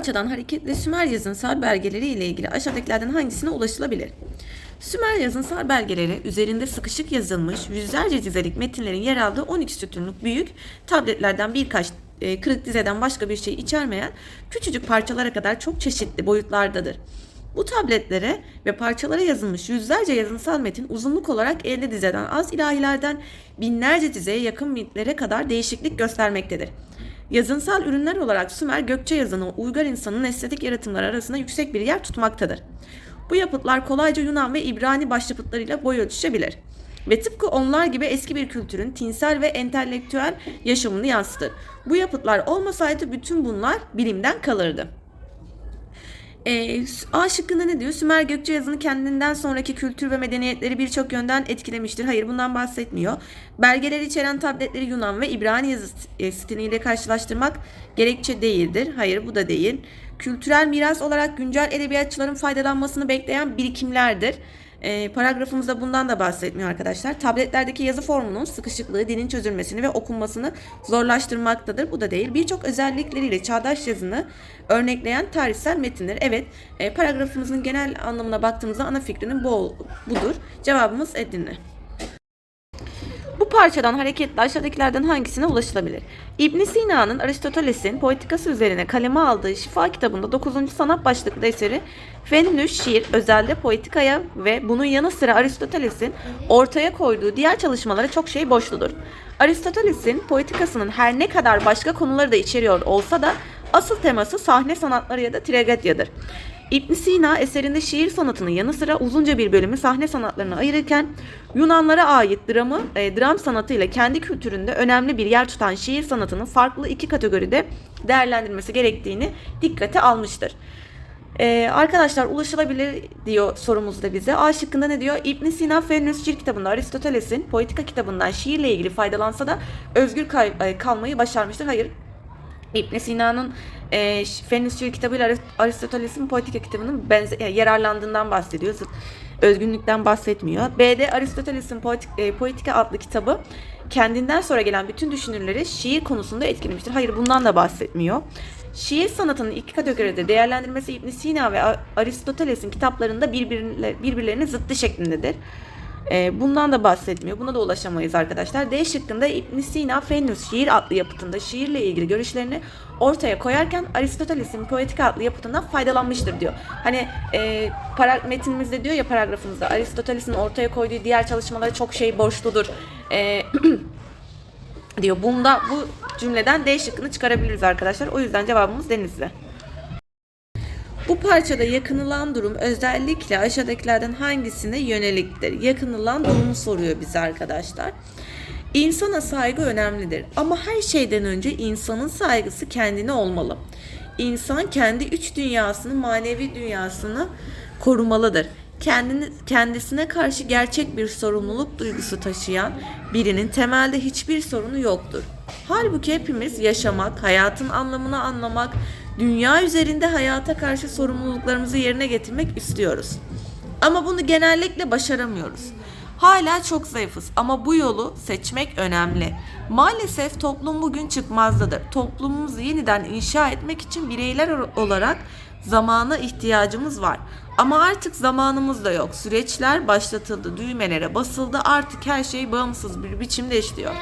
parçadan hareketle Sümer yazınsal belgeleri ile ilgili aşağıdakilerden hangisine ulaşılabilir? Sümer yazınsal belgeleri üzerinde sıkışık yazılmış yüzlerce dizelik metinlerin yer aldığı 12 sütunluk büyük tabletlerden birkaç e, kırık dizeden başka bir şey içermeyen küçücük parçalara kadar çok çeşitli boyutlardadır. Bu tabletlere ve parçalara yazılmış yüzlerce yazınsal metin uzunluk olarak 50 dizeden az ilahilerden binlerce dizeye yakın mitlere kadar değişiklik göstermektedir. Yazınsal ürünler olarak Sümer Gökçe yazını Uygar insanın estetik yaratımları arasında yüksek bir yer tutmaktadır. Bu yapıtlar kolayca Yunan ve İbrani başyapıtlarıyla boy ölçüşebilir. Ve tıpkı onlar gibi eski bir kültürün tinsel ve entelektüel yaşamını yansıtır. Bu yapıtlar olmasaydı bütün bunlar bilimden kalırdı. E, A şıkkında ne diyor? Sümer Gökçe yazını kendinden sonraki kültür ve medeniyetleri birçok yönden etkilemiştir. Hayır bundan bahsetmiyor. Belgeleri içeren tabletleri Yunan ve İbrani yazı e, stiliyle karşılaştırmak gerekçe değildir. Hayır bu da değil. Kültürel miras olarak güncel edebiyatçıların faydalanmasını bekleyen birikimlerdir. E, paragrafımızda bundan da bahsetmiyor arkadaşlar. Tabletlerdeki yazı formunun sıkışıklığı dilin çözülmesini ve okunmasını zorlaştırmaktadır. Bu da değil. Birçok özellikleriyle çağdaş yazını örnekleyen tarihsel metinler. Evet, e, paragrafımızın genel anlamına baktığımızda ana fikrinin bu, budur. Cevabımız Edirne. Bu parçadan hareketle aşağıdakilerden hangisine ulaşılabilir? İbn Sina'nın Aristoteles'in poetikası üzerine kaleme aldığı Şifa kitabında 9. sanat başlıklı eseri Fenlüş şiir özelde poetikaya ve bunun yanı sıra Aristoteles'in ortaya koyduğu diğer çalışmalara çok şey borçludur. Aristoteles'in poetikasının her ne kadar başka konuları da içeriyor olsa da asıl teması sahne sanatları ya da tragedyadır. İbn Sina eserinde şiir sanatının yanı sıra uzunca bir bölümü sahne sanatlarına ayırırken Yunanlara ait dramı, e, dram sanatıyla kendi kültüründe önemli bir yer tutan şiir sanatının farklı iki kategoride değerlendirilmesi gerektiğini dikkate almıştır. Ee, arkadaşlar ulaşılabilir diyor sorumuzda bize. A şıkkında ne diyor? İbn Sina Fenüs Şiir kitabında Aristoteles'in Poetika kitabından şiirle ilgili faydalansa da özgür kay- e, kalmayı başarmıştır. Hayır. İbn Sina'nın e, Fenüs Şiir kitabıyla Arist- Aristoteles'in Poetika kitabının benze- yararlandığından bahsediyor. Özgünlükten bahsetmiyor. B'de Aristoteles'in Poetik, e, Poetika adlı kitabı kendinden sonra gelen bütün düşünürleri şiir konusunda etkilemiştir. Hayır bundan da bahsetmiyor. Şiir sanatının iki kategoride değerlendirmesi İbn Sina ve Aristoteles'in kitaplarında birbirine, birbirlerine zıttı şeklindedir. Ee, bundan da bahsetmiyor. Buna da ulaşamayız arkadaşlar. D şıkkında İbn Sina Fenüs şiir adlı yapıtında şiirle ilgili görüşlerini ortaya koyarken Aristoteles'in Poetika adlı yapıtından faydalanmıştır diyor. Hani e, para, metinimizde diyor ya paragrafımızda Aristoteles'in ortaya koyduğu diğer çalışmalara çok şey borçludur. E, diyor. Bunda bu cümleden D şıkkını çıkarabiliriz arkadaşlar. O yüzden cevabımız Denizli. Bu parçada yakınılan durum özellikle aşağıdakilerden hangisine yöneliktir? Yakınılan durumu soruyor bize arkadaşlar. İnsana saygı önemlidir ama her şeyden önce insanın saygısı kendine olmalı. İnsan kendi üç dünyasını, manevi dünyasını korumalıdır. Kendini, kendisine karşı gerçek bir sorumluluk duygusu taşıyan birinin temelde hiçbir sorunu yoktur. Halbuki hepimiz yaşamak, hayatın anlamını anlamak, dünya üzerinde hayata karşı sorumluluklarımızı yerine getirmek istiyoruz. Ama bunu genellikle başaramıyoruz. Hala çok zayıfız ama bu yolu seçmek önemli. Maalesef toplum bugün çıkmazdadır. Toplumumuzu yeniden inşa etmek için bireyler olarak zamana ihtiyacımız var. Ama artık zamanımız da yok. Süreçler başlatıldı, düğmelere basıldı. Artık her şey bağımsız bir biçimde işliyor.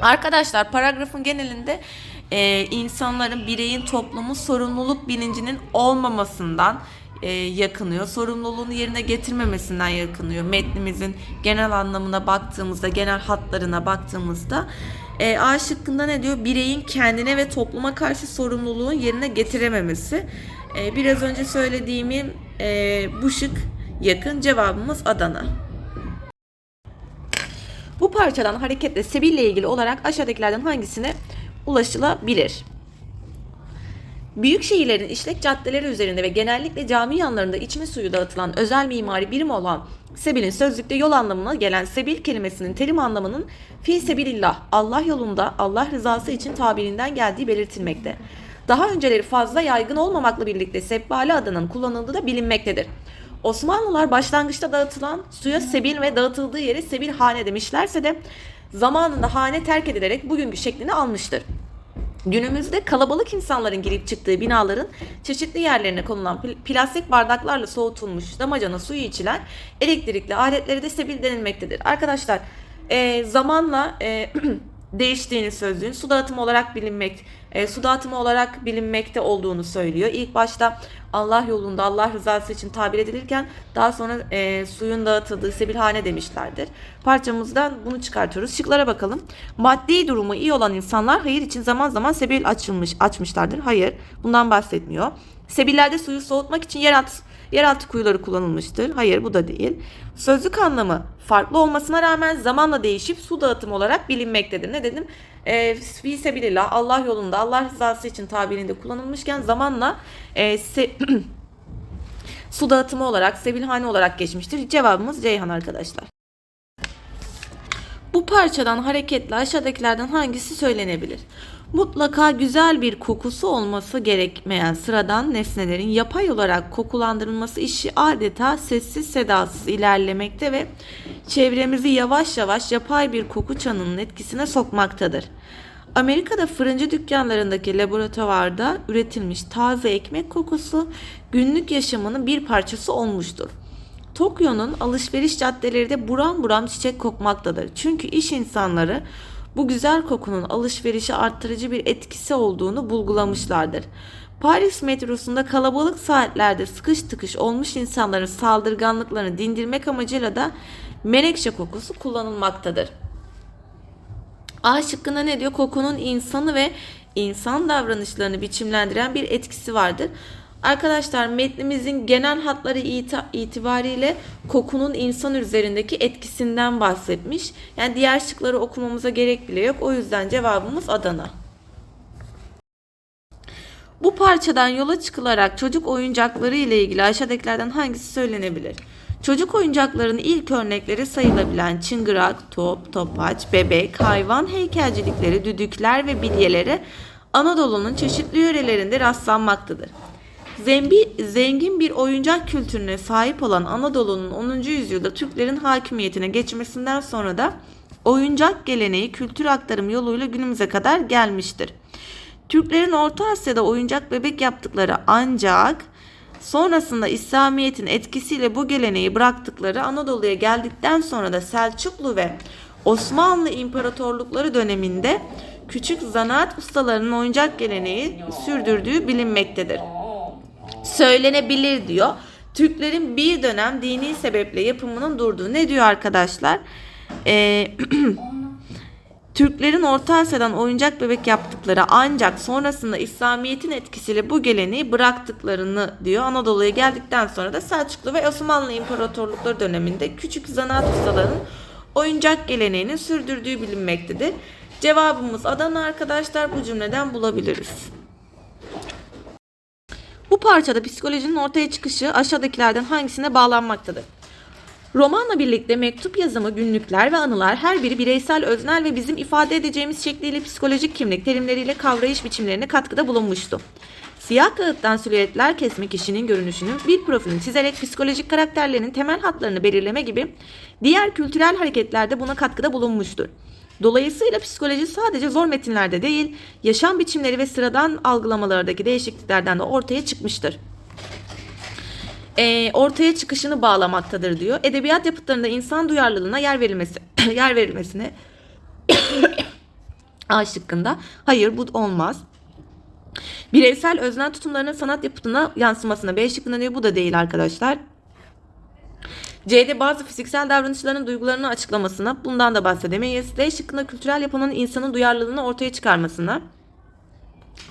Arkadaşlar paragrafın genelinde e, insanların, bireyin, toplumun sorumluluk bilincinin olmamasından e, yakınıyor. Sorumluluğunu yerine getirmemesinden yakınıyor. Metnimizin genel anlamına baktığımızda, genel hatlarına baktığımızda e, A şıkkında ne diyor? Bireyin kendine ve topluma karşı sorumluluğun yerine getirememesi. E, biraz önce söylediğimi e, bu şık yakın. Cevabımız Adana. Bu parçadan hareketle Sebil ile ilgili olarak aşağıdakilerden hangisine ulaşılabilir? Büyük şehirlerin işlek caddeleri üzerinde ve genellikle cami yanlarında içme suyu dağıtılan özel mimari birim olan Sebil'in sözlükte yol anlamına gelen Sebil kelimesinin terim anlamının fi sebilillah, Allah yolunda Allah rızası için tabirinden geldiği belirtilmekte. Daha önceleri fazla yaygın olmamakla birlikte sebbali adının kullanıldığı da bilinmektedir. Osmanlılar başlangıçta dağıtılan suya sebil ve dağıtıldığı yeri sebil hane demişlerse de zamanında hane terk edilerek bugünkü şeklini almıştır. Günümüzde kalabalık insanların girip çıktığı binaların çeşitli yerlerine konulan pl- plastik bardaklarla soğutulmuş damacana suyu içilen elektrikli aletleri de sebil denilmektedir. Arkadaşlar e, zamanla e, değiştiğini sözlüğün su dağıtımı olarak bilinmek, e, su dağıtımı olarak bilinmekte olduğunu söylüyor. İlk başta Allah yolunda Allah rızası için tabir edilirken daha sonra e, suyun dağıtıldığı sebilhane demişlerdir. Parçamızdan bunu çıkartıyoruz. Şıklara bakalım. Maddi durumu iyi olan insanlar hayır için zaman zaman sebil açılmış açmışlardır. Hayır, bundan bahsetmiyor. Sebillerde suyu soğutmak için yeraltı yeraltı kuyuları kullanılmıştır. Hayır, bu da değil. Sözlük anlamı farklı olmasına rağmen zamanla değişip su dağıtımı olarak bilinmektedir. Ne dedim? E, fi sebilillah, Allah yolunda, Allah rızası için tabirinde kullanılmışken zamanla e, se- su dağıtımı olarak, sebilhane olarak geçmiştir. Cevabımız Ceyhan arkadaşlar. Bu parçadan hareketle aşağıdakilerden hangisi söylenebilir? Mutlaka güzel bir kokusu olması gerekmeyen sıradan nesnelerin yapay olarak kokulandırılması işi adeta sessiz sedasız ilerlemekte ve çevremizi yavaş yavaş yapay bir koku çanının etkisine sokmaktadır. Amerika'da fırıncı dükkanlarındaki laboratuvarda üretilmiş taze ekmek kokusu günlük yaşamının bir parçası olmuştur. Tokyo'nun alışveriş caddeleri de buram buram çiçek kokmaktadır. Çünkü iş insanları bu güzel kokunun alışverişi arttırıcı bir etkisi olduğunu bulgulamışlardır. Paris metrosunda kalabalık saatlerde sıkış tıkış olmuş insanların saldırganlıklarını dindirmek amacıyla da menekşe kokusu kullanılmaktadır. A şıkkında ne diyor? Kokunun insanı ve insan davranışlarını biçimlendiren bir etkisi vardır. Arkadaşlar metnimizin genel hatları iti- itibariyle kokunun insan üzerindeki etkisinden bahsetmiş. Yani diğer şıkları okumamıza gerek bile yok. O yüzden cevabımız Adana. Bu parçadan yola çıkılarak çocuk oyuncakları ile ilgili aşağıdakilerden hangisi söylenebilir? Çocuk oyuncaklarının ilk örnekleri sayılabilen çıngırak, top, topaç, bebek, hayvan heykelcilikleri, düdükler ve bilyeleri Anadolu'nun çeşitli yörelerinde rastlanmaktadır. Zembi, zengin bir oyuncak kültürüne sahip olan Anadolu'nun 10. yüzyılda Türklerin hakimiyetine geçmesinden sonra da oyuncak geleneği kültür aktarım yoluyla günümüze kadar gelmiştir. Türklerin Orta Asya'da oyuncak bebek yaptıkları ancak sonrasında İslamiyet'in etkisiyle bu geleneği bıraktıkları Anadolu'ya geldikten sonra da Selçuklu ve Osmanlı İmparatorlukları döneminde küçük zanaat ustalarının oyuncak geleneği sürdürdüğü bilinmektedir. Söylenebilir diyor. Türklerin bir dönem dini sebeple yapımının durduğu. Ne diyor arkadaşlar? Ee, Türklerin Orta Asya'dan oyuncak bebek yaptıkları ancak sonrasında İslamiyet'in etkisiyle bu geleneği bıraktıklarını diyor. Anadolu'ya geldikten sonra da Selçuklu ve Osmanlı İmparatorlukları döneminde küçük zanaat ustalarının oyuncak geleneğini sürdürdüğü bilinmektedir. Cevabımız Adana arkadaşlar bu cümleden bulabiliriz. Bu parçada psikolojinin ortaya çıkışı aşağıdakilerden hangisine bağlanmaktadır? Romanla birlikte mektup yazımı, günlükler ve anılar her biri bireysel, öznel ve bizim ifade edeceğimiz şekliyle psikolojik kimlik terimleriyle kavrayış biçimlerine katkıda bulunmuştu. Siyah kağıttan silüetler kesme kişinin görünüşünü, bir profilini çizerek psikolojik karakterlerin temel hatlarını belirleme gibi diğer kültürel hareketlerde buna katkıda bulunmuştur. Dolayısıyla psikoloji sadece zor metinlerde değil, yaşam biçimleri ve sıradan algılamalardaki değişikliklerden de ortaya çıkmıştır e, ortaya çıkışını bağlamaktadır diyor. Edebiyat yapıtlarında insan duyarlılığına yer verilmesi yer verilmesine A şıkkında hayır bu olmaz. Bireysel öznel tutumlarının sanat yapıtına yansımasına B şıkkında diyor bu da değil arkadaşlar. C'de bazı fiziksel davranışların duygularını açıklamasına bundan da bahsedemeyiz. D şıkkında kültürel yapının insanın duyarlılığını ortaya çıkarmasına.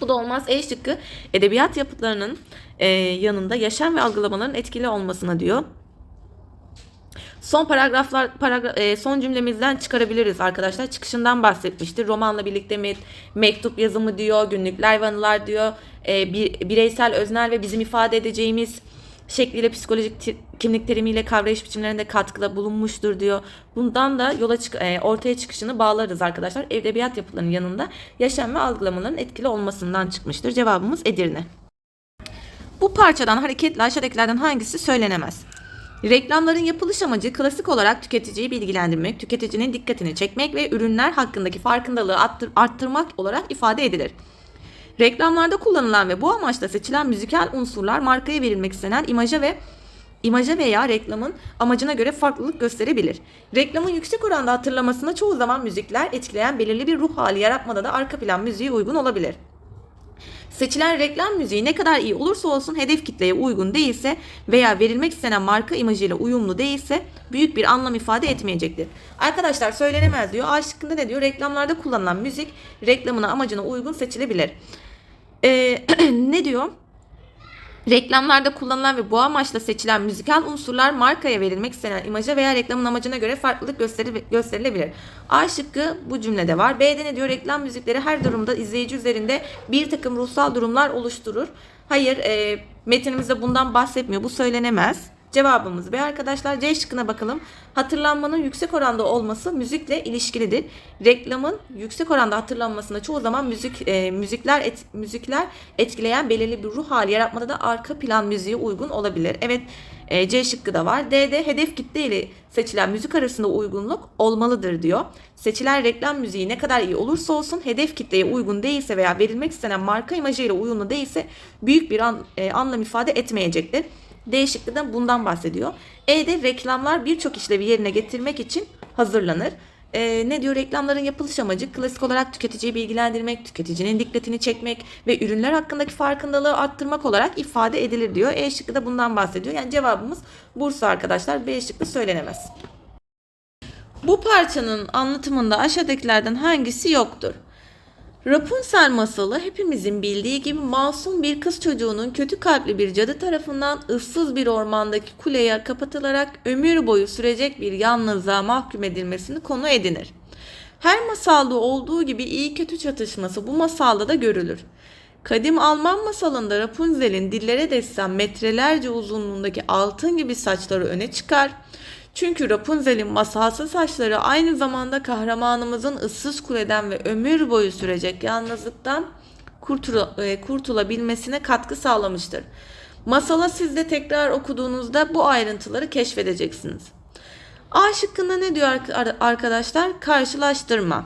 Bu da olmaz. E şıkkı edebiyat yapıtlarının e, yanında yaşam ve algılamaların etkili olmasına diyor. Son paragraflar paragra, e, son cümlemizden çıkarabiliriz arkadaşlar. Çıkışından bahsetmiştir. Romanla birlikte met, mektup yazımı diyor, günlükler ve diyor. E, bir, bireysel, öznel ve bizim ifade edeceğimiz şekliyle psikolojik kimlik terimiyle kavrayış biçimlerinde katkıda bulunmuştur diyor. Bundan da yola çık e, ortaya çıkışını bağlarız arkadaşlar. Edebiyat yapılarının yanında yaşam ve algılamaların etkili olmasından çıkmıştır. Cevabımız Edirne. Bu parçadan hareketle aşağıdakilerden hangisi söylenemez? Reklamların yapılış amacı klasik olarak tüketiciyi bilgilendirmek, tüketicinin dikkatini çekmek ve ürünler hakkındaki farkındalığı arttır- arttırmak olarak ifade edilir. Reklamlarda kullanılan ve bu amaçla seçilen müzikal unsurlar markaya verilmek istenen imaja ve imaja veya reklamın amacına göre farklılık gösterebilir. Reklamın yüksek oranda hatırlamasına çoğu zaman müzikler etkileyen belirli bir ruh hali yaratmada da arka plan müziği uygun olabilir. Seçilen reklam müziği ne kadar iyi olursa olsun hedef kitleye uygun değilse veya verilmek istenen marka imajıyla uyumlu değilse büyük bir anlam ifade etmeyecektir. Arkadaşlar söylenemez diyor. A şıkkında ne diyor? Reklamlarda kullanılan müzik reklamına amacına uygun seçilebilir. Ee, ne diyor? Reklamlarda kullanılan ve bu amaçla seçilen müzikal unsurlar markaya verilmek istenen imaja veya reklamın amacına göre farklılık gösteri- gösterilebilir. A şıkkı bu cümlede var. B'de ne diyor? Reklam müzikleri her durumda izleyici üzerinde bir takım ruhsal durumlar oluşturur. Hayır, e, metinimizde bundan bahsetmiyor. Bu söylenemez. Cevabımız B arkadaşlar. C şıkkına bakalım. Hatırlanmanın yüksek oranda olması müzikle ilişkilidir. Reklamın yüksek oranda hatırlanmasında çoğu zaman müzik e, müzikler et- müzikler etkileyen belirli bir ruh hali yaratmada da arka plan müziğe uygun olabilir. Evet, e, C şıkkı da var. D'de hedef kitle ile seçilen müzik arasında uygunluk olmalıdır diyor. Seçilen reklam müziği ne kadar iyi olursa olsun hedef kitleye uygun değilse veya verilmek istenen marka imajıyla uyumlu değilse büyük bir an- e, anlam ifade etmeyecektir. D şıkkı da bundan bahsediyor. E'de reklamlar birçok işlevi yerine getirmek için hazırlanır. Ee, ne diyor? Reklamların yapılış amacı klasik olarak tüketiciyi bilgilendirmek, tüketicinin dikkatini çekmek ve ürünler hakkındaki farkındalığı arttırmak olarak ifade edilir diyor. E şıkkı da bundan bahsediyor. Yani cevabımız Bursa arkadaşlar. B şıkkı söylenemez. Bu parçanın anlatımında aşağıdakilerden hangisi yoktur? Rapunzel masalı hepimizin bildiği gibi masum bir kız çocuğunun kötü kalpli bir cadı tarafından ıssız bir ormandaki kuleye kapatılarak ömür boyu sürecek bir yalnızlığa mahkum edilmesini konu edinir. Her masalda olduğu gibi iyi kötü çatışması bu masalda da görülür. Kadim Alman masalında Rapunzel'in dillere destan metrelerce uzunluğundaki altın gibi saçları öne çıkar. Çünkü Rapunzel'in masalsı saçları aynı zamanda kahramanımızın ıssız kuleden ve ömür boyu sürecek yalnızlıktan e, kurtulabilmesine katkı sağlamıştır. Masala siz de tekrar okuduğunuzda bu ayrıntıları keşfedeceksiniz. A şıkkında ne diyor ar- arkadaşlar? Karşılaştırma.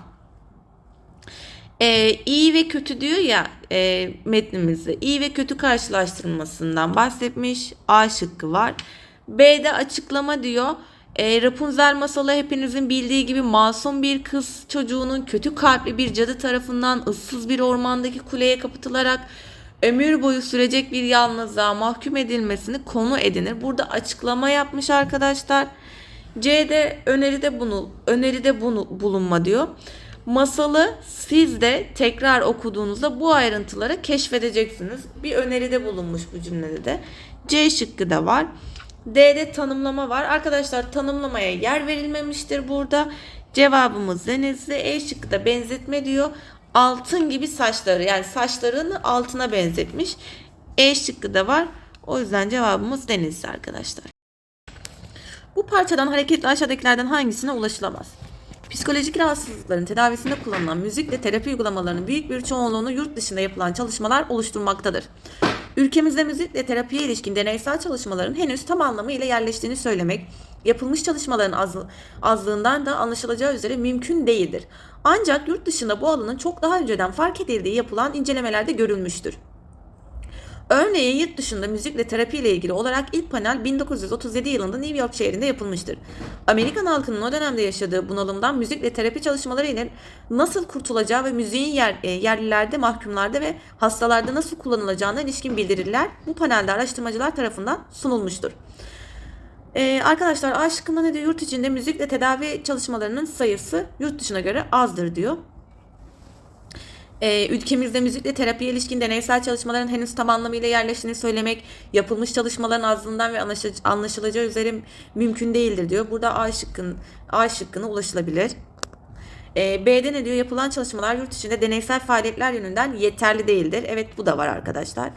Ee, iyi ve kötü diyor ya e, metnimizde. İyi ve kötü karşılaştırmasından bahsetmiş. A şıkkı var. B'de açıklama diyor. E, Rapunzel masalı hepinizin bildiği gibi masum bir kız çocuğunun kötü kalpli bir cadı tarafından ıssız bir ormandaki kuleye kapatılarak ömür boyu sürecek bir yalnızlığa mahkum edilmesini konu edinir. Burada açıklama yapmış arkadaşlar. C'de öneride bunu öneride bunu bulunma diyor. Masalı siz de tekrar okuduğunuzda bu ayrıntıları keşfedeceksiniz. Bir öneride bulunmuş bu cümlede de. C şıkkı da var. D'de tanımlama var. Arkadaşlar tanımlamaya yer verilmemiştir burada. Cevabımız denizli. E şıkkı da benzetme diyor. Altın gibi saçları yani saçlarını altına benzetmiş. E şıkkı da var. O yüzden cevabımız denizli arkadaşlar. Bu parçadan hareketle aşağıdakilerden hangisine ulaşılamaz? Psikolojik rahatsızlıkların tedavisinde kullanılan müzik ve terapi uygulamalarının büyük bir çoğunluğunu yurt dışında yapılan çalışmalar oluşturmaktadır. Ülkemizde müzik ve terapiye ilişkin deneysel çalışmaların henüz tam anlamıyla yerleştiğini söylemek, yapılmış çalışmaların az, azlığından da anlaşılacağı üzere mümkün değildir. Ancak yurt dışında bu alanın çok daha önceden fark edildiği yapılan incelemelerde görülmüştür. Örneğin yurt dışında müzikle terapi ile ilgili olarak ilk panel 1937 yılında New York şehrinde yapılmıştır. Amerikan halkının o dönemde yaşadığı bunalımdan müzikle terapi çalışmaları ile nasıl kurtulacağı ve müziğin yer, e, yerlilerde, mahkumlarda ve hastalarda nasıl kullanılacağına ilişkin bildiriler bu panelde araştırmacılar tarafından sunulmuştur. Ee, arkadaşlar A şıkkında ne diyor? Yurt içinde müzikle tedavi çalışmalarının sayısı yurt dışına göre azdır diyor. Ee, ülkemizde müzikle terapiye ilişkin deneysel çalışmaların henüz tam anlamıyla yerleştiğini söylemek, yapılmış çalışmaların azlığından ve anlaşı- anlaşılacağı üzere mümkün değildir diyor. Burada A, şıkkın, A şıkkına ulaşılabilir. Ee, B'de ne diyor? Yapılan çalışmalar yurt içinde deneysel faaliyetler yönünden yeterli değildir. Evet bu da var arkadaşlar.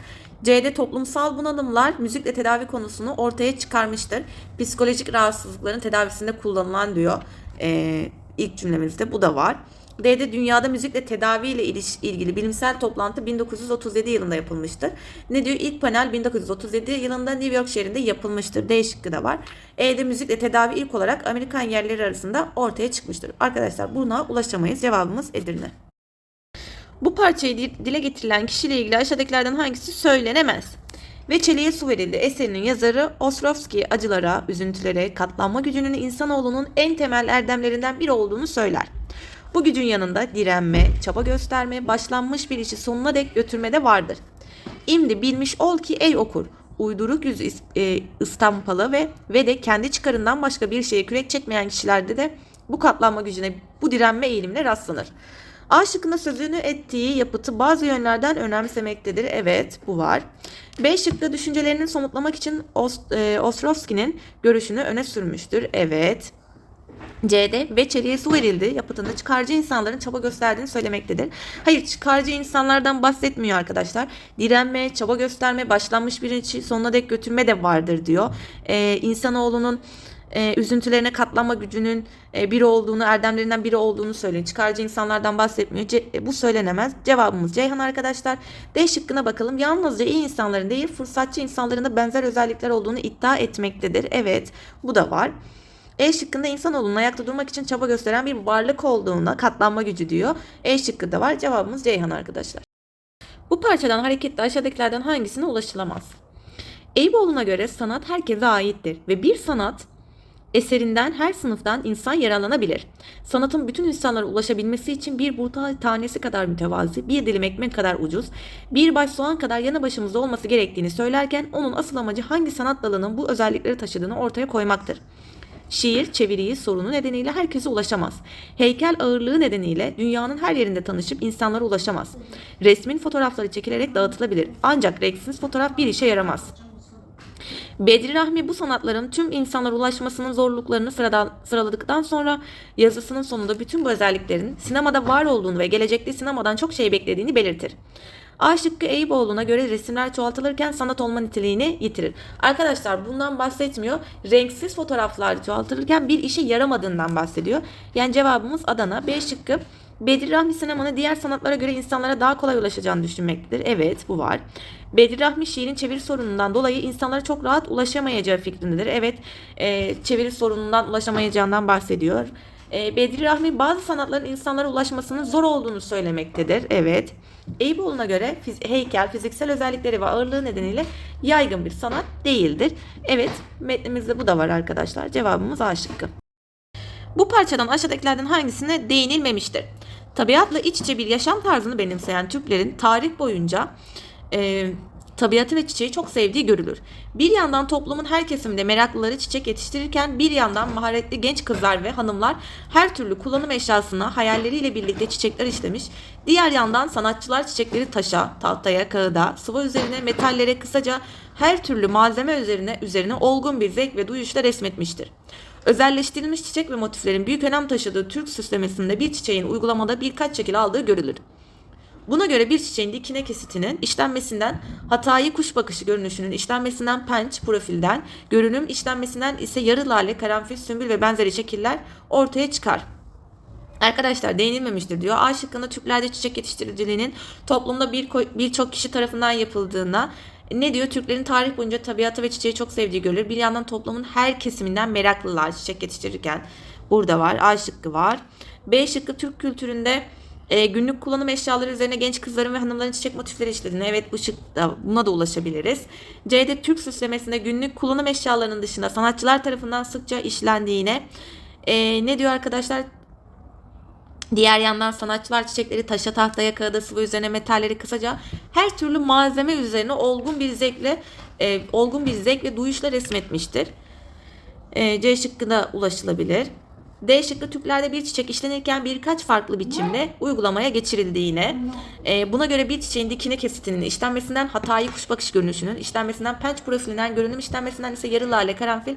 C'de toplumsal bunalımlar müzikle tedavi konusunu ortaya çıkarmıştır. Psikolojik rahatsızlıkların tedavisinde kullanılan diyor. Ee, ilk cümlemizde bu da var. D'de dünyada müzikle tedavi ile ilgili bilimsel toplantı 1937 yılında yapılmıştır. Ne diyor? İlk panel 1937 yılında New York şehrinde yapılmıştır. D şıkkı da var. E'de müzikle tedavi ilk olarak Amerikan yerleri arasında ortaya çıkmıştır. Arkadaşlar buna ulaşamayız. Cevabımız Edirne. Bu parçayı di- dile getirilen kişiyle ilgili aşağıdakilerden hangisi söylenemez? Ve çeliğe su verildi. Eserinin yazarı Ostrovsky acılara, üzüntülere, katlanma gücünün insanoğlunun en temel erdemlerinden biri olduğunu söyler. Bu gücün yanında direnme, çaba gösterme, başlanmış bir işi sonuna dek götürme de vardır. İmdi bilmiş ol ki ey okur, uyduruk yüzü is- e, ve ve de kendi çıkarından başka bir şeye kürek çekmeyen kişilerde de bu katlanma gücüne, bu direnme eğilimine rastlanır. A şıkkında sözünü ettiği yapıtı bazı yönlerden önemsemektedir. Evet bu var. B şıkkı düşüncelerini somutlamak için Ost, e, Ostrovsky'nin görüşünü öne sürmüştür. Evet. C'de ve çeliğe su verildi yapıtında çıkarcı insanların çaba gösterdiğini söylemektedir. Hayır çıkarcı insanlardan bahsetmiyor arkadaşlar. Direnme, çaba gösterme, başlanmış bir işi sonuna dek götürme de vardır diyor. Ee, insanoğlunun e, üzüntülerine katlanma gücünün e, biri olduğunu, erdemlerinden biri olduğunu söylüyor. Çıkarcı insanlardan bahsetmiyor. Ce- e, bu söylenemez. Cevabımız Ceyhan arkadaşlar. D şıkkına bakalım. Yalnızca iyi insanların değil, fırsatçı insanların da benzer özellikler olduğunu iddia etmektedir. Evet, bu da var. E şıkkında insanoğlunun ayakta durmak için çaba gösteren bir varlık olduğuna katlanma gücü diyor. E şıkkı da var. Cevabımız Ceyhan arkadaşlar. Bu parçadan hareketle aşağıdakilerden hangisine ulaşılamaz? Eyüboğlu'na göre sanat herkese aittir ve bir sanat eserinden her sınıftan insan yararlanabilir. Sanatın bütün insanlara ulaşabilmesi için bir buğday tanesi kadar mütevazi, bir dilim ekmek kadar ucuz, bir baş soğan kadar yanı başımızda olması gerektiğini söylerken onun asıl amacı hangi sanat dalının bu özellikleri taşıdığını ortaya koymaktır. Şiir, çeviriyi sorunu nedeniyle herkese ulaşamaz. Heykel ağırlığı nedeniyle dünyanın her yerinde tanışıp insanlara ulaşamaz. Resmin fotoğrafları çekilerek dağıtılabilir. Ancak renksiz fotoğraf bir işe yaramaz. Bedri Rahmi bu sanatların tüm insanlara ulaşmasının zorluklarını sıraladıktan sonra yazısının sonunda bütün bu özelliklerin sinemada var olduğunu ve gelecekte sinemadan çok şey beklediğini belirtir. A şıkkı Eyüboğlu'na göre resimler çoğaltılırken sanat olma niteliğini yitirir. Arkadaşlar bundan bahsetmiyor. Renksiz fotoğraflar çoğaltılırken bir işe yaramadığından bahsediyor. Yani cevabımız Adana. B şıkkı Bedri Rahmi sinemanın diğer sanatlara göre insanlara daha kolay ulaşacağını düşünmektedir. Evet bu var. Bedri Rahmi şiirin çeviri sorunundan dolayı insanlara çok rahat ulaşamayacağı fikrindedir. Evet e, çeviri sorunundan ulaşamayacağından bahsediyor. E, Bedri Rahmi bazı sanatların insanlara ulaşmasının zor olduğunu söylemektedir. Evet. Eyüboğlu'na göre heykel fiziksel özellikleri ve ağırlığı nedeniyle yaygın bir sanat değildir. Evet metnimizde bu da var arkadaşlar. Cevabımız A şıkkı. Bu parçadan aşağıdakilerden hangisine değinilmemiştir? Tabiatla iç içe bir yaşam tarzını benimseyen Türklerin tarih boyunca e, tabiatı ve çiçeği çok sevdiği görülür. Bir yandan toplumun her kesiminde meraklıları çiçek yetiştirirken bir yandan maharetli genç kızlar ve hanımlar her türlü kullanım eşyasına hayalleriyle birlikte çiçekler işlemiş. Diğer yandan sanatçılar çiçekleri taşa, tahtaya, kağıda, sıva üzerine, metallere kısaca her türlü malzeme üzerine üzerine olgun bir zevk ve duyuşla resmetmiştir. Özelleştirilmiş çiçek ve motiflerin büyük önem taşıdığı Türk süslemesinde bir çiçeğin uygulamada birkaç şekil aldığı görülür. Buna göre bir çiçeğin dikine kesitinin işlenmesinden hatayı kuş bakışı görünüşünün işlenmesinden penç profilden görünüm işlenmesinden ise yarı lale, karanfil, sümbül ve benzeri şekiller ortaya çıkar. Arkadaşlar değinilmemiştir diyor. A şıkkında Türklerde çiçek yetiştiriciliğinin toplumda bir birçok kişi tarafından yapıldığına ne diyor? Türklerin tarih boyunca tabiatı ve çiçeği çok sevdiği görülür. Bir yandan toplumun her kesiminden meraklılar çiçek yetiştirirken. Burada var. A şıkkı var. B şıkkı Türk kültüründe e, günlük kullanım eşyaları üzerine genç kızların ve hanımların çiçek motifleri işlediğini. Evet bu şıkta buna da ulaşabiliriz. C'de Türk süslemesinde günlük kullanım eşyalarının dışında sanatçılar tarafından sıkça işlendiğine. E, ne diyor arkadaşlar? Diğer yandan sanatçılar çiçekleri taşa, tahtaya, kağıda, sıvı üzerine metalleri kısaca her türlü malzeme üzerine olgun bir zevkle e, olgun bir zevk ve duyuşla resmetmiştir. E, C şıkkına ulaşılabilir. D şıkkı Türklerde bir çiçek işlenirken birkaç farklı biçimde uygulamaya geçirildiğine. E, buna göre bir çiçeğin dikine kesitinin işlenmesinden hatayı kuş bakış görünüşünün, işlenmesinden penç profilinden görünüm işlenmesinden ise yarı lale, karanfil,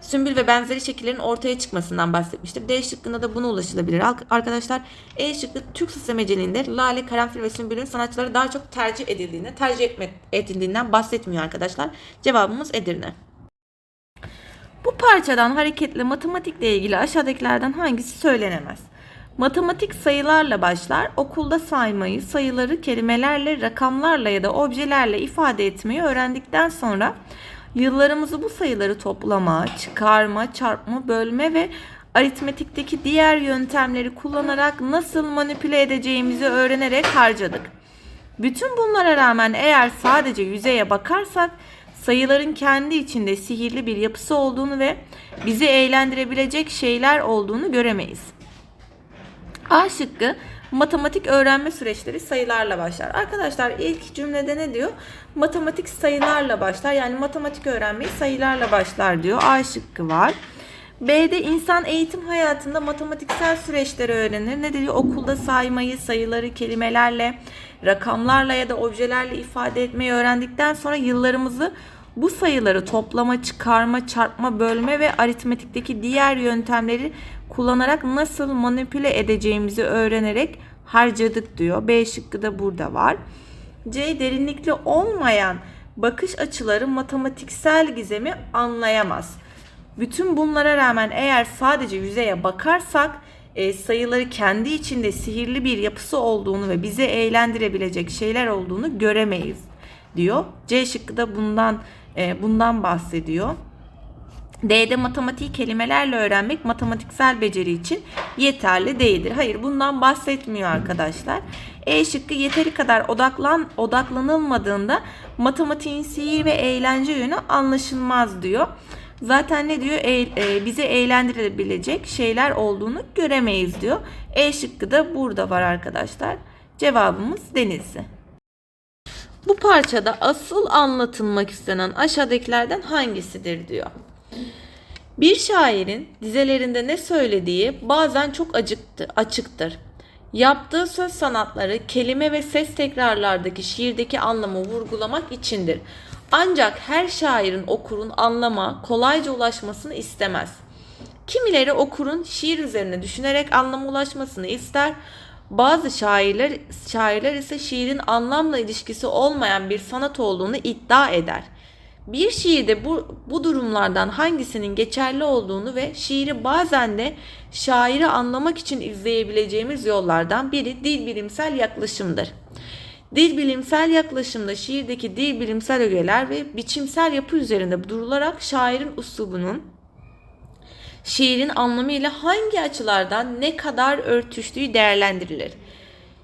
sümbül ve benzeri şekillerin ortaya çıkmasından bahsetmiştir. D şıkkında da buna ulaşılabilir. Arkadaşlar E şıkkı Türk süslemeciliğinde lale, karanfil ve sümbülün sanatçılara daha çok tercih edildiğini, tercih etme, edildiğinden bahsetmiyor arkadaşlar. Cevabımız Edirne. Bu parçadan hareketle matematikle ilgili aşağıdakilerden hangisi söylenemez? Matematik sayılarla başlar. Okulda saymayı, sayıları kelimelerle, rakamlarla ya da objelerle ifade etmeyi öğrendikten sonra yıllarımızı bu sayıları toplama, çıkarma, çarpma, bölme ve aritmetikteki diğer yöntemleri kullanarak nasıl manipüle edeceğimizi öğrenerek harcadık. Bütün bunlara rağmen eğer sadece yüzeye bakarsak sayıların kendi içinde sihirli bir yapısı olduğunu ve bizi eğlendirebilecek şeyler olduğunu göremeyiz. A şıkkı matematik öğrenme süreçleri sayılarla başlar. Arkadaşlar ilk cümlede ne diyor? Matematik sayılarla başlar. Yani matematik öğrenmeyi sayılarla başlar diyor. A şıkkı var. B'de insan eğitim hayatında matematiksel süreçleri öğrenir. Ne diyor? Okulda saymayı, sayıları kelimelerle, rakamlarla ya da objelerle ifade etmeyi öğrendikten sonra yıllarımızı bu sayıları toplama, çıkarma, çarpma, bölme ve aritmetikteki diğer yöntemleri kullanarak nasıl manipüle edeceğimizi öğrenerek harcadık diyor. B şıkkı da burada var. C derinlikli olmayan bakış açıları matematiksel gizemi anlayamaz. Bütün bunlara rağmen eğer sadece yüzeye bakarsak e, sayıları kendi içinde sihirli bir yapısı olduğunu ve bizi eğlendirebilecek şeyler olduğunu göremeyiz diyor. C şıkkı da bundan e, bundan bahsediyor. D'de matematiği kelimelerle öğrenmek matematiksel beceri için yeterli değildir. Hayır bundan bahsetmiyor arkadaşlar. E şıkkı yeteri kadar odaklan odaklanılmadığında matematiğin sihir ve eğlence yönü anlaşılmaz diyor. Zaten ne diyor? E, e, bizi eğlendirebilecek şeyler olduğunu göremeyiz diyor. E şıkkı da burada var arkadaşlar. Cevabımız Denizli. Bu parçada asıl anlatılmak istenen aşağıdakilerden hangisidir diyor. Bir şairin dizelerinde ne söylediği bazen çok acıktı, açıktır. Yaptığı söz sanatları kelime ve ses tekrarlardaki şiirdeki anlamı vurgulamak içindir. Ancak her şairin okurun anlama kolayca ulaşmasını istemez. Kimileri okurun şiir üzerine düşünerek anlama ulaşmasını ister. Bazı şairler, şairler ise şiirin anlamla ilişkisi olmayan bir sanat olduğunu iddia eder. Bir şiirde bu, bu durumlardan hangisinin geçerli olduğunu ve şiiri bazen de şairi anlamak için izleyebileceğimiz yollardan biri dil bilimsel yaklaşımdır. Dil bilimsel yaklaşımda şiirdeki dil bilimsel ögeler ve biçimsel yapı üzerinde durularak şairin üslubunun şiirin anlamıyla hangi açılardan ne kadar örtüştüğü değerlendirilir.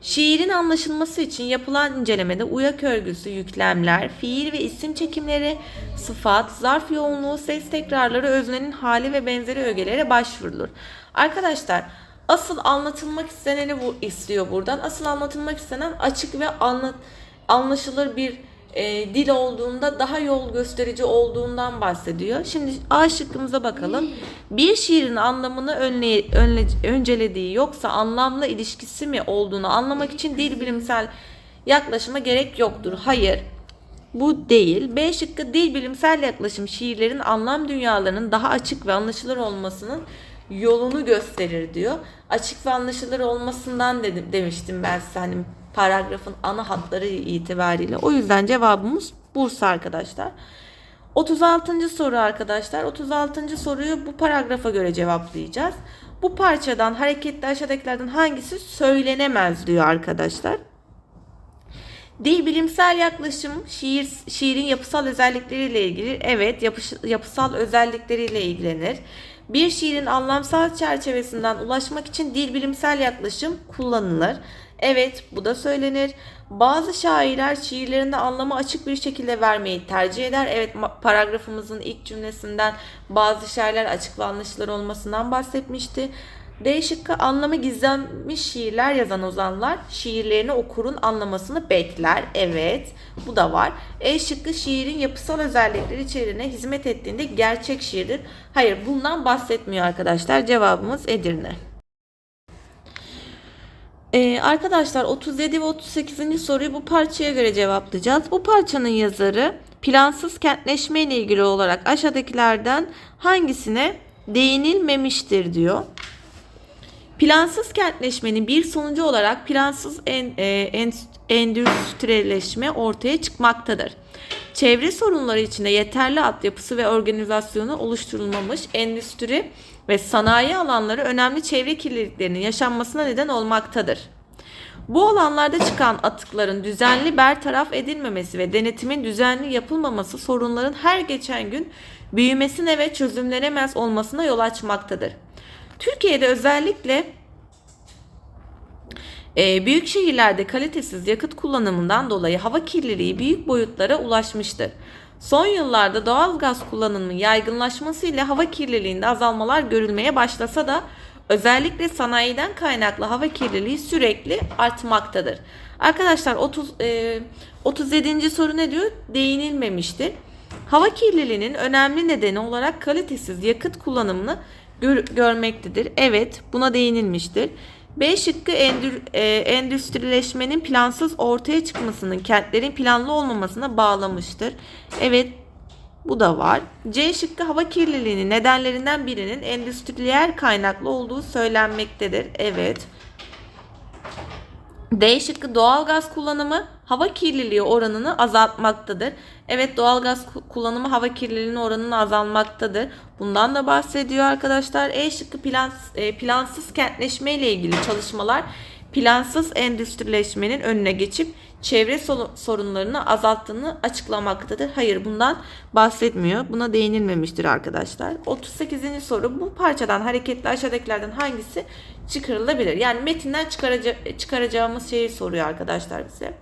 Şiirin anlaşılması için yapılan incelemede uyak örgüsü, yüklemler, fiil ve isim çekimleri, sıfat, zarf yoğunluğu, ses tekrarları, öznenin hali ve benzeri ögelere başvurulur. Arkadaşlar asıl anlatılmak isteneni bu istiyor buradan. Asıl anlatılmak istenen açık ve anla, anlaşılır bir e, dil olduğunda daha yol gösterici olduğundan bahsediyor. Şimdi A şıkkımıza bakalım. Bir şiirin anlamını önle, önle, öncelediği yoksa anlamla ilişkisi mi olduğunu anlamak için dil bilimsel yaklaşıma gerek yoktur. Hayır. Bu değil. B şıkkı dil bilimsel yaklaşım şiirlerin anlam dünyalarının daha açık ve anlaşılır olmasının yolunu gösterir diyor. Açık ve anlaşılır olmasından dedim, demiştim ben size hani paragrafın ana hatları itibariyle. O yüzden cevabımız Bursa arkadaşlar. 36. soru arkadaşlar. 36. soruyu bu paragrafa göre cevaplayacağız. Bu parçadan hareketli aşağıdakilerden hangisi söylenemez diyor arkadaşlar. Dil bilimsel yaklaşım şiir şiirin yapısal özellikleriyle ilgili evet yapış, yapısal özellikleriyle ilgilenir. Bir şiirin anlamsal çerçevesinden ulaşmak için dil bilimsel yaklaşım kullanılır. Evet bu da söylenir. Bazı şairler şiirlerinde anlamı açık bir şekilde vermeyi tercih eder. Evet paragrafımızın ilk cümlesinden bazı şairler açık ve anlaşılır olmasından bahsetmişti. D şıkkı anlamı gizlenmiş şiirler yazan ozanlar şiirlerini okurun anlamasını bekler. Evet bu da var. E şıkkı şiirin yapısal özellikleri içeriğine hizmet ettiğinde gerçek şiirdir. Hayır bundan bahsetmiyor arkadaşlar. Cevabımız Edirne. Ee, arkadaşlar 37 ve 38. soruyu bu parçaya göre cevaplayacağız. Bu parçanın yazarı plansız kentleşme ile ilgili olarak aşağıdakilerden hangisine değinilmemiştir diyor. Plansız kentleşmenin bir sonucu olarak plansız en, e, en, endüstrileşme ortaya çıkmaktadır. Çevre sorunları içinde yeterli altyapısı ve organizasyonu oluşturulmamış endüstri ve sanayi alanları önemli çevre kirliliklerinin yaşanmasına neden olmaktadır. Bu alanlarda çıkan atıkların düzenli bertaraf edilmemesi ve denetimin düzenli yapılmaması sorunların her geçen gün büyümesine ve çözümlenemez olmasına yol açmaktadır. Türkiye'de özellikle e, büyük şehirlerde kalitesiz yakıt kullanımından dolayı hava kirliliği büyük boyutlara ulaşmıştır. Son yıllarda doğal gaz kullanımının yaygınlaşmasıyla hava kirliliğinde azalmalar görülmeye başlasa da özellikle sanayiden kaynaklı hava kirliliği sürekli artmaktadır. Arkadaşlar 30 e, 37. soru ne diyor? Değinilmemiştir. Hava kirliliğinin önemli nedeni olarak kalitesiz yakıt kullanımını gör- görmektedir. Evet, buna değinilmiştir. B şıkkı endür- e, endüstrileşmenin plansız ortaya çıkmasının kentlerin planlı olmamasına bağlamıştır. Evet, bu da var. C şıkkı hava kirliliğinin nedenlerinden birinin endüstriyel kaynaklı olduğu söylenmektedir. Evet. D şıkkı doğal gaz kullanımı hava kirliliği oranını azaltmaktadır. Evet doğal gaz ku- kullanımı hava kirliliğinin oranını azaltmaktadır. Bundan da bahsediyor arkadaşlar. E şıkkı plans, e, plansız kentleşme ile ilgili çalışmalar plansız endüstrileşmenin önüne geçip çevre sorunlarını azalttığını açıklamaktadır. Hayır bundan bahsetmiyor. Buna değinilmemiştir arkadaşlar. 38. soru bu parçadan hareketli aşağıdakilerden hangisi çıkarılabilir? Yani metinden çıkaraca- çıkaracağımız şeyi soruyor arkadaşlar bize.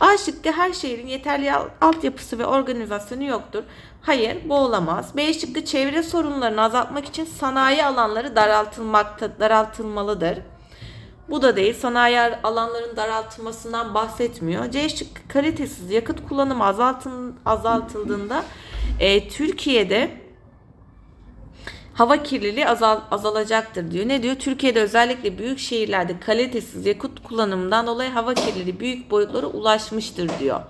A şıkkı her şehrin yeterli al- altyapısı ve organizasyonu yoktur. Hayır bu olamaz. B şıkkı çevre sorunlarını azaltmak için sanayi alanları daraltılmakta, daraltılmalıdır. Bu da değil. Sanayi alanların daraltılmasından bahsetmiyor. C şıkkı kalitesiz yakıt kullanımı azaltın, azaltıldığında e, Türkiye'de hava kirliliği azal, azalacaktır diyor. Ne diyor? Türkiye'de özellikle büyük şehirlerde kalitesiz yakıt kullanımından dolayı hava kirliliği büyük boyutlara ulaşmıştır diyor.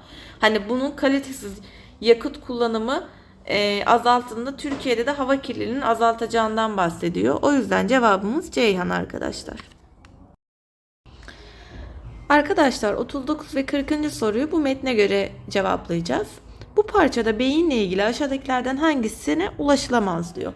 Hani bunun kalitesiz yakıt kullanımı e, azalttığında Türkiye'de de hava kirliliğinin azaltacağından bahsediyor. O yüzden cevabımız Ceyhan arkadaşlar. Arkadaşlar 39 ve 40. soruyu bu metne göre cevaplayacağız. Bu parçada beyinle ilgili aşağıdakilerden hangisine ulaşılamaz diyor.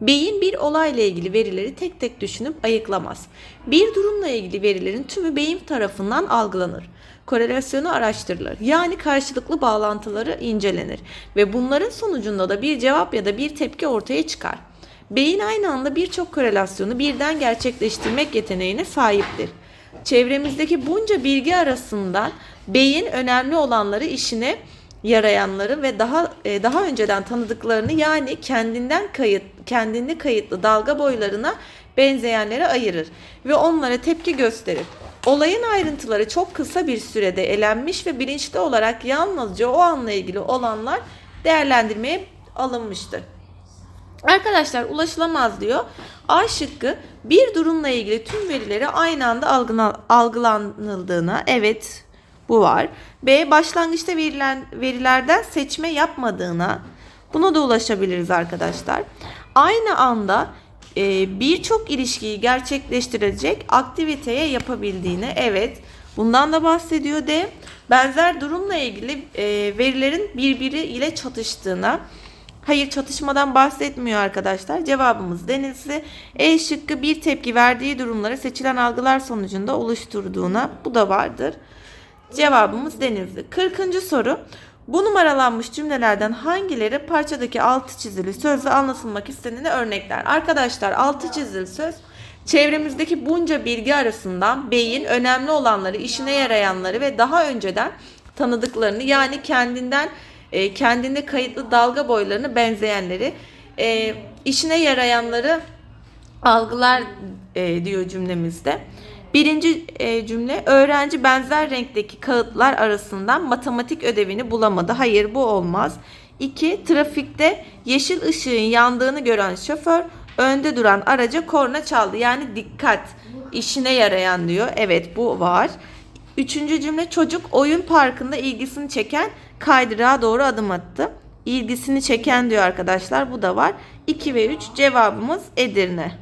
Beyin bir olayla ilgili verileri tek tek düşünüp ayıklamaz. Bir durumla ilgili verilerin tümü beyin tarafından algılanır. Korelasyonu araştırılır. Yani karşılıklı bağlantıları incelenir ve bunların sonucunda da bir cevap ya da bir tepki ortaya çıkar. Beyin aynı anda birçok korelasyonu birden gerçekleştirmek yeteneğine sahiptir. Çevremizdeki bunca bilgi arasından beyin önemli olanları işine yarayanları ve daha e, daha önceden tanıdıklarını yani kendinden kayıt kendinde kayıtlı dalga boylarına benzeyenleri ayırır ve onlara tepki gösterir. Olayın ayrıntıları çok kısa bir sürede elenmiş ve bilinçli olarak yalnızca o anla ilgili olanlar değerlendirmeye alınmıştır. Arkadaşlar ulaşılamaz diyor. A şıkkı bir durumla ilgili tüm verileri aynı anda algılanıldığına evet bu var. B başlangıçta verilen verilerden seçme yapmadığına buna da ulaşabiliriz arkadaşlar. Aynı anda e, birçok ilişkiyi gerçekleştirecek aktiviteye yapabildiğine evet bundan da bahsediyor D. Benzer durumla ilgili e, verilerin birbiri ile çatıştığına Hayır çatışmadan bahsetmiyor arkadaşlar. Cevabımız denizli. E şıkkı bir tepki verdiği durumları seçilen algılar sonucunda oluşturduğuna bu da vardır. Cevabımız denizli. 40. soru. Bu numaralanmış cümlelerden hangileri parçadaki altı çizili sözle anlatılmak istendiğini örnekler. Arkadaşlar altı çizili söz çevremizdeki bunca bilgi arasından beyin önemli olanları, işine yarayanları ve daha önceden tanıdıklarını yani kendinden e, kendinde kayıtlı dalga boylarını benzeyenleri, e, işine yarayanları algılar e, diyor cümlemizde. Birinci e, cümle öğrenci benzer renkteki kağıtlar arasından matematik ödevini bulamadı. Hayır bu olmaz. 2. Trafikte yeşil ışığın yandığını gören şoför önde duran araca korna çaldı. Yani dikkat işine yarayan diyor. Evet bu var. Üçüncü cümle çocuk oyun parkında ilgisini çeken kaydırağa doğru adım attı. İlgisini çeken diyor arkadaşlar bu da var. 2 ve 3 cevabımız Edirne.